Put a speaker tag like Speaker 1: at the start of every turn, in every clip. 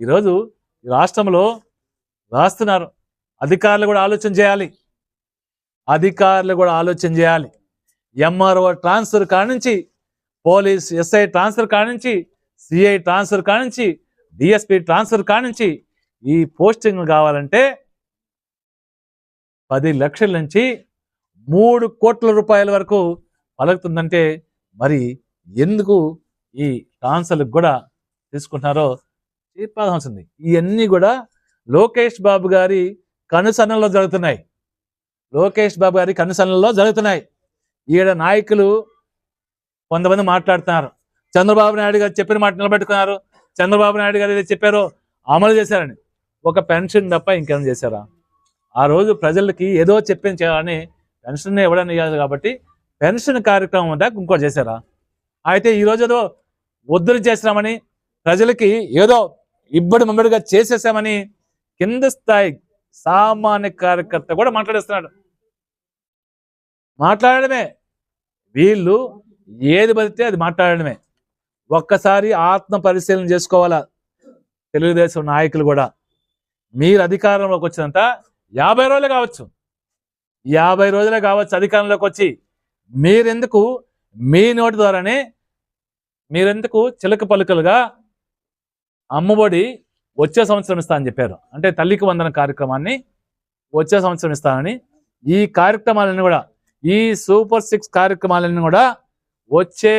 Speaker 1: ఈరోజు ఈ రాష్ట్రంలో రాస్తున్నారు. అధికారులు కూడా ఆలోచన చేయాలి. అధికారులు కూడా ఆలోచన చేయాలి. ఎంఆర్ఓ ట్రాన్స్ఫర్ కానుంచి పోలీస్ ఎస్ఐ ట్రాన్స్ఫర్ కానుంచి సిఐ ట్రాన్స్ఫర్ కానుంచి డిఎస్పి ట్రాన్స్ఫర్ కానుంచి ఈ పోస్టింగ్ కావాలంటే పది లక్షల నుంచి మూడు కోట్ల రూపాయల వరకు పలుకుతుందంటే మరి ఎందుకు ఈ ట్రాన్స్ఫర్లకు కూడా తీసుకుంటున్నారో చెప్పాల్సింది. ఇవన్నీ కూడా లోకేష్ బాబు గారి కనుసనలో జరుగుతున్నాయి. లోకేష్ బాబు గారి కనుసనలో జరుగుతున్నాయి. ఈడ నాయకులు కొంతమంది మాట్లాడుతున్నారు. చంద్రబాబు నాయుడు గారు చెప్పిన మాట నిలబెట్టుకున్నారు. చంద్రబాబు నాయుడు గారు ఏదో చెప్పారో అమలు చేశారని. ఒక పెన్షన్ తప్ప ఇంకేమైనా చేశారా? ఆ రోజు ప్రజలకి ఏదో చెప్పింది పెన్షన్ ఇవ్వడానికి ఇవ్వాలి కాబట్టి పెన్షన్ కార్యక్రమం దాకా ఇంకోటి చేశారా? అయితే ఈ రోజు ఏదో ఒత్తిడి చేసినామని ప్రజలకి ఏదో ఇబ్బడి మమ్మడిగా చేసేసామని కింద స్థాయి సామాన్య కార్యకర్త కూడా మాట్లాడేస్తున్నాడు. మాట్లాడడమే. వీళ్ళు ఏది బతితే అది మాట్లాడడమే. ఒక్కసారి ఆత్మ పరిశీలన చేసుకోవాలా? తెలుగుదేశం నాయకులు కూడా. మీరు అధికారంలోకి వచ్చినంత యాభై రోజులు కావచ్చు. యాభై రోజులే కావచ్చు అధికారంలోకి వచ్చి. మీరెందుకు? మీ నోటి ద్వారానే మీరెందుకు చిలక పలుకలుగా అమ్మఒడి వచ్చే సంవత్సరం ఇస్తా అని చెప్పారు. అంటే తల్లికి వందన కార్యక్రమాన్ని వచ్చే సంవత్సరం ఇస్తానని ఈ కార్యక్రమాలన్నీ కూడా ఈ సూపర్ సిక్స్ కార్యక్రమాలన్నీ కూడా వచ్చే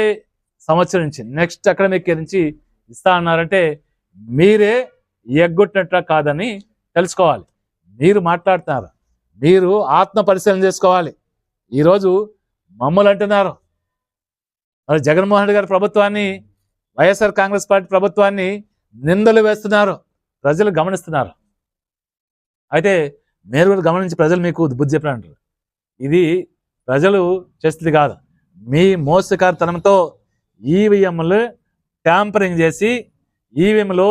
Speaker 1: సంవత్సరం నుంచి నెక్స్ట్ అకాడమిక్ ఇయర్ నుంచి ఇస్తా అన్నారంటే మీరే ఎగ్గొట్టినట్ట కాదని తెలుసుకోవాలి. మీరు మాట్లాడుతున్నారు. మీరు ఆత్మ పరిశీలన చేసుకోవాలి. ఈరోజు మమ్మల్ని అంటున్నారు. మరి జగన్మోహన్ రెడ్డి గారి ప్రభుత్వాన్ని వైఎస్ఆర్ కాంగ్రెస్ పార్టీ ప్రభుత్వాన్ని నిందలు వేస్తున్నారు. ప్రజలు గమనిస్తున్నారు. అయితే మీరు కూడా గమనించి ప్రజలు మీకు బుద్ధి చెప్పినట్టు. ఇది ప్రజలు చేస్తుంది కాదు. మీ మోసకారితనంతో ఈవీఎంలు ట్యాంపరింగ్ చేసి ఈవీఎంలో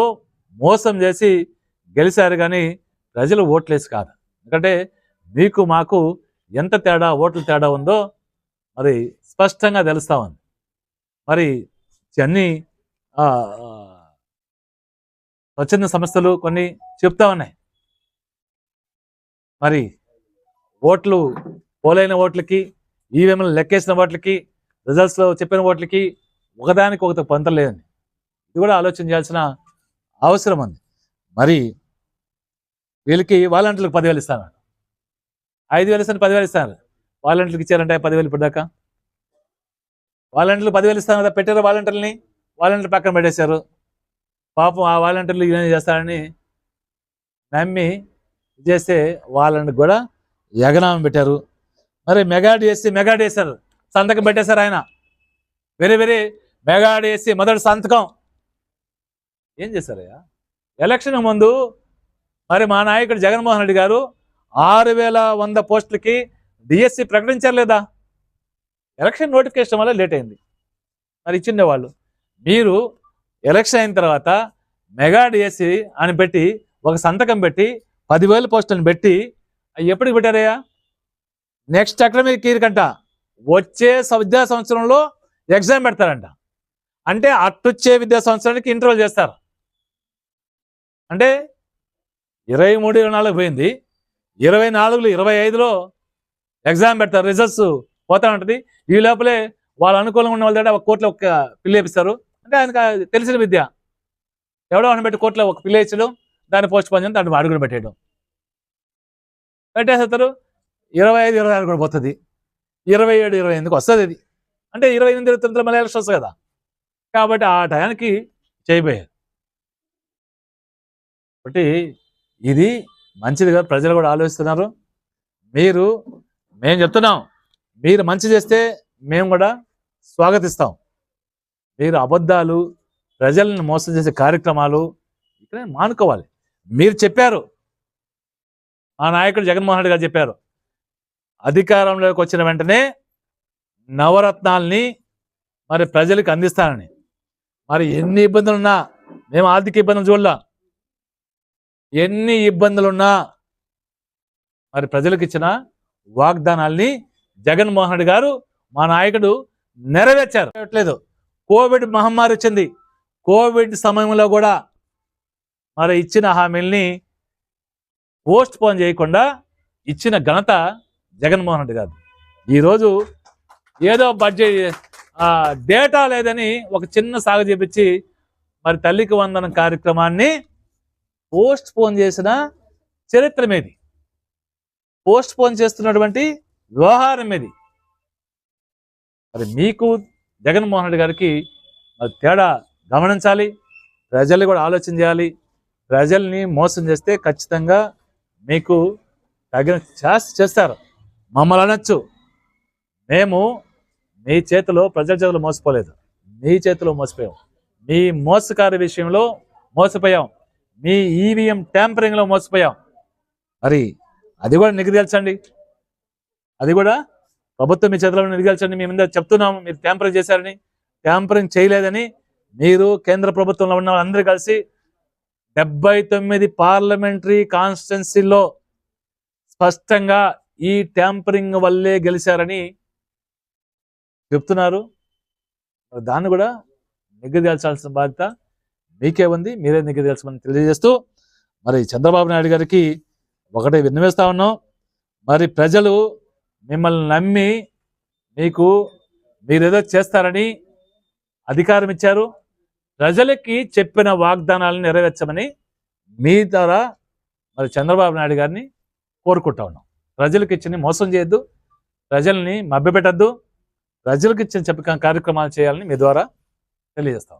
Speaker 1: మోసం చేసి గెలిచారు కానీ ప్రజలు ఓట్లేసి కాదు. ఎందుకంటే మీకు మాకు ఎంత తేడా ఓట్ల తేడా ఉందో మరి స్పష్టంగా తెలుస్తా ఉంది. మరి అన్ని స్వచ్ఛంద సంస్థలు కొన్ని చెప్తా ఉన్నాయి. మరి ఓట్లు పోలైన ఓట్లకి ఈవీఎంలు లెక్కేసిన ఓట్లకి రిజల్ట్స్లో చెప్పిన ఓట్లకి ఒకదానికి ఒకటి పొంతం లేదని ఇది కూడా ఆలోచన చేయాల్సిన అవసరం ఉంది. మరి వీళ్ళకి వాలంటీర్లకు పదివేలు ఇస్తాను. ఐదు వేలు ఇస్తాను పదివేలు ఇస్తాను. వాలంటీర్లకు ఇచ్చారంటే పదివేలు ఇప్పటిదాకా వాలంటీర్లు పదివేలు ఇస్తాను కదా పెట్టారు వాలంటీర్లని. వాలంటీర్ పక్కన పెట్టేశారు. పాపం ఆ వాలంటీర్లు ఏం చేస్తారని నమ్మి ఇది చేస్తే వాళ్ళని కూడా ఎగనామం పెట్టారు. మరి మెగాడ్ చేసి మెగాడ్ వేశారు సంతకం పెట్టేశారు ఆయన. వెరీ వెరీ మెగాడ్ చేసి మొదటి సంతకం. ఏం చేశారయ్యా? ఎలక్షన్ ముందు మరి మా నాయకుడు జగన్మోహన్ రెడ్డి గారు ఆరు వేల వంద పోస్టులకి డిఎస్సి ప్రకటించలేదా ఎలక్షన్ నోటిఫికేషన్ వల్ల లేట్ అయింది. మరి ఇచ్చిండే వాళ్ళు. మీరు ఎలక్షన్ అయిన తర్వాత మెగా డిఎస్సి అని పెట్టి ఒక సంతకం పెట్టి పదివేల పోస్టులను పెట్టి అవి ఎప్పటికి పెట్టారయ్యా? నెక్స్ట్ అకాడమిక్ ఇయర్ కంట వచ్చే విద్యా సంవత్సరంలో ఎగ్జామ్ పెడతారంట. అంటే అట్టొచ్చే విద్యా సంవత్సరానికి ఇంటర్వల్ చేస్తారు. అంటే ఇరవై మూడు ఇరవై నాలుగు పోయింది. ఇరవై నాలుగులో ఇరవై ఐదులో ఎగ్జామ్ పెడతారు రిజల్ట్స్ పోతా ఉంటుంది. ఈ లోపలే వాళ్ళు అనుకూలంగా ఉన్న వాళ్ళ దగ్గర ఒక కోట్లో ఒక పిల్లి వేపిస్తారు. అంటే ఆయనకు తెలిసిన విద్య. ఎవడో అని పెట్టి కోట్లో ఒక పిల్లి వేయించడం దాన్ని పోస్ట్ పోన్ చేయడం దాన్ని అడుగులు పెట్టేయడం. పెట్టేస్తారు ఇరవై ఐదు ఇరవై ఆరు కూడా పోతుంది. ఇరవై ఏడు ఇరవై ఎనిమిదికి వస్తుంది ఇది అంటే ఇరవై ఎనిమిది ఇరవై తొమ్మిది మళ్ళీ ఎలక్షన్స్ కదా. కాబట్టి ఆ టయానికి చేయబోయారు. కాబట్టి ఇది మంచిదిగా ప్రజలు కూడా ఆలోచిస్తున్నారు. మీరు మేము చెప్తున్నాం. మీరు మంచి చేస్తే మేము కూడా స్వాగతిస్తాం. మీరు అబద్ధాలు ప్రజలను మోసం చేసే కార్యక్రమాలు ఇక్కడ మానుకోవాలి. మీరు చెప్పారు. మా నాయకుడు జగన్మోహన్ రెడ్డి గారు చెప్పారు. అధికారంలోకి వచ్చిన వెంటనే నవరత్నాల్ని మరి ప్రజలకు అందిస్తానని. మరి ఎన్ని ఇబ్బందులున్నా మేము ఆర్థిక ఇబ్బందులు చూడలా. ఎన్ని ఇబ్బందులున్నా మరి ప్రజలకు ఇచ్చిన వాగ్దానాల్ని జగన్మోహన్ రెడ్డి గారు మా నాయకుడు నెరవేర్చారు. లేదు కోవిడ్ మహమ్మారి వచ్చింది. కోవిడ్ సమయంలో కూడా మరి ఇచ్చిన హామీల్ని పోస్ట్ పోన్ చేయకుండా ఇచ్చిన ఘనత జగన్మోహన్ రెడ్డి గారు ఈరోజు ఏదో బడ్జెట్ డేటా లేదని ఒక చిన్న సాగు చేపించి మరి తల్లికి వందనం కార్యక్రమాన్ని పోస్ట్ పోన్ చేసిన చరిత్ర మీది. పోస్ట్ పోన్ చేస్తున్నటువంటి వ్యవహారం ఏది మరి మీకు జగన్మోహన్ రెడ్డి గారికి మరి తేడా గమనించాలి ప్రజలు కూడా ఆలోచన చేయాలి ప్రజల్ని మోసం చేస్తే ఖచ్చితంగా మీకు తగిన చేస్ చేస్తారు. మమ్మల్ని అనొచ్చు. మేము మీ చేతిలో ప్రజల చేతిలో మోసపోలేదు. మీ చేతిలో మోసపోయాం. మీ మోసకారి విషయంలో మోసపోయాం. మీ ఈవీఎం ట్యాంపరింగ్లో మోసపోయాం. మరి అది కూడా నిగ్రహించండి అది కూడా ప్రభుత్వం మీ చేతిలో నిగ్రహించండి మేము మీద చెప్తున్నాము మీరు ట్యాంపరింగ్ చేశారని. ట్యాంపరింగ్ చేయలేదని మీరు కేంద్ర ప్రభుత్వంలో ఉన్న వాళ్ళందరూ కలిసి డెబ్బై తొమ్మిది పార్లమెంటరీ కాన్స్టిట్యున్సీలో స్పష్టంగా ఈ ట్యాంపరింగ్ వల్లే గెలిచారని చెప్తున్నారు. దాన్ని కూడా నిగ్రహించాల్సిన బాధ్యత మీకే ఉంది మీరే నిగ్రహించమని తెలియజేస్తూ మరి చంద్రబాబు నాయుడు గారికి ఒకటే విన్నవేస్తా ఉన్నాం. మరి ప్రజలు మిమ్మల్ని నమ్మి మీకు మీరేదో చేస్తారని అధికారం ఇచ్చారు. ప్రజలకి చెప్పిన వాగ్దానాలను నెరవేర్చమని మీ ద్వారా మరి చంద్రబాబు నాయుడు గారిని కోరుకుంటా ఉన్నాం. ప్రజలకు ఇచ్చిన మోసం చేయొద్దు ప్రజల్ని మభ్యపెట్టద్దు ప్రజలకు ఇచ్చిన చెప్పిన కార్యక్రమాలు చేయాలని మీ ద్వారా తెలియజేస్తాం